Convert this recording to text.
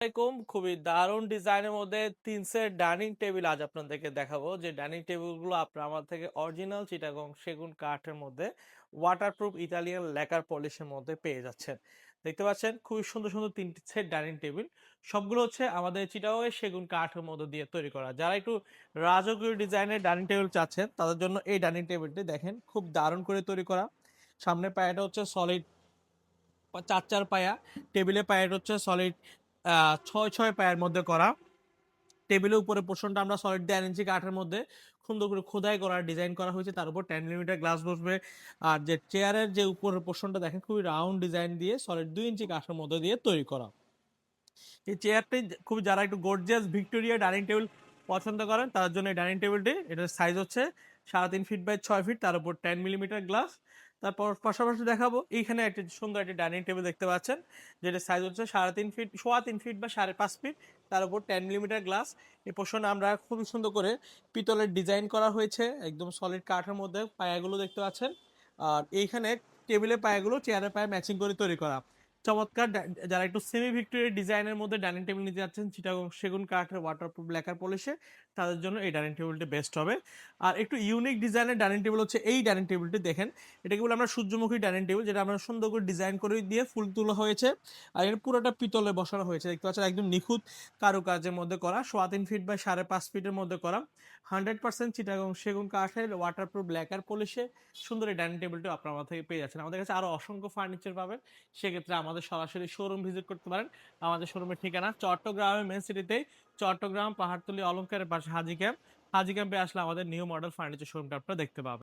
আসসালামাইকুম খুবই দারুণ ডিজাইনের মধ্যে তিন সেট ডাইনিং টেবিল আজ আপনাদেরকে দেখাবো। যে ডাইনিং টেবিলগুলো আপনার আমার থেকে অরিজিনাল চিটাগং সেগুন কাঠের মধ্যে ওয়াটারপ্রুফ ইতালিয়ান লেকার পলিশের মধ্যে পেয়ে যাচ্ছেন। দেখতে পাচ্ছেন, খুবই সুন্দর সুন্দর তিনটি সেট ডাইনিং টেবিল। সবগুলো হচ্ছে আমাদের চিটাগংয়ের সেগুন কাঠের মধ্যে দিয়ে তৈরি করা। যারা একটু রাজকীয় ডিজাইনের ডাইনিং টেবিল চাচ্ছেন, তাদের জন্য এই ডাইনিং টেবিলটি দেখেন, খুব দারুণ করে তৈরি করা। সামনের পায়াটা হচ্ছে সলিড চার চার পায়া। টেবিলে পায়াটা হচ্ছে সলিড ছয় ছয় পায়ের মধ্যে করা। টেবিলের উপরে পোর্শনটা আমরা সলিড দেড় ইঞ্চি কাঠের মধ্যে সুন্দর করে খোদাই করা ডিজাইন করা হয়েছে। তার উপর টেন মিলিমিটার গ্লাস বসবে। আর যে চেয়ারের যে উপরের পোর্শনটা দেখেন, খুবই রাউন্ড ডিজাইন দিয়ে সলিড দুই ইঞ্চি কাঠের মধ্যে দিয়ে তৈরি করা। এই চেয়ারটি খুব যারা একটু গর্জিয়াস ভিক্টোরিয়া ডাইনিং টেবিল পছন্দ করেন তার জন্য এই ডাইনিং টেবিলটি এটার সাইজ হচ্ছে সাড়ে তিন ফিট বাই ছয় ফিট তার উপর টেন মিলিমিটার গ্লাস তারপর পাশাপাশি দেখাবো, এইখানে একটি সুন্দর একটি ডাইনিং টেবিল দেখতে পাচ্ছেন, যেটা সাইজ হচ্ছে সাড়ে তিন ফিট সোয়া তিন ফিট বা সাড়ে পাঁচ ফিট তার উপর টেন মিলিমিটার গ্লাস এই পোর্শনে আমরা খুবই সুন্দর করে পিতলের ডিজাইন করা হয়েছে, একদম সলিড কাঠের মধ্যে পায়াগুলো দেখতে পাচ্ছেন। আর এইখানে টেবিলের পায়াগুলো চেয়ারের পায়ে ম্যাচিং করে তৈরি করা। চমৎকার। যারা একটু সেমি ভিক্টোরিয়া ডিজাইনের মধ্যে ডাইনিং টেবিল নিতে যাচ্ছেন চিটাগং সেগুন কাঠের ওয়াটারপ্রুফ লেকার পলিশে তাদের জন্য এই ডাইনিং টেবিলটি বেস্ট হবে। আর একটু ইউনিক ডিজাইনের ডাইনিং টেবিল হচ্ছে এই ডাইনিং টেবিলটি দেখেন। এটাকে বলে আমরা সূর্যমুখী ডাইনিং টেবিল যেটা আমরা সুন্দর করে ডিজাইন করে দিয়ে ফুল তোলা হয়েছে। আর এর পুরোটা পিতলে বসানো হয়েছে, দেখতে পাচ্ছেন একদম নিখুঁত কারুকাজের মধ্যে করা সোয়া তিন ফিট বাই সাড়ে পাঁচ ফিটের মধ্যে করা। হান্ড্রেড পার্সেন্ট চিটাগং সেগুন কাঠের ওয়াটারপ্রুফ লেকার পলিশে সুন্দর এই ডাইনিং টেবিলটি আপনার আমার থেকে পেয়ে যাচ্ছেন। আমাদের কাছে আরও অসংখ্য ফার্নিচার পাবেন, সেক্ষেত্রে আমাদের সরাসরি শোরুম ভিজিট করতে পারেন। আমাদের শোরুমের ঠিকানা চট্টগ্রামের মেন সিটিতে চট্টগ্রাম পাহাড়তলি অলঙ্কারের পাশে হাজি ক্যাম্প হাজি ক্যাম্পে আসলে আমাদের নিউ মডেল ফার্নিচার শোরুমটা আপনারা দেখতে পাবেন।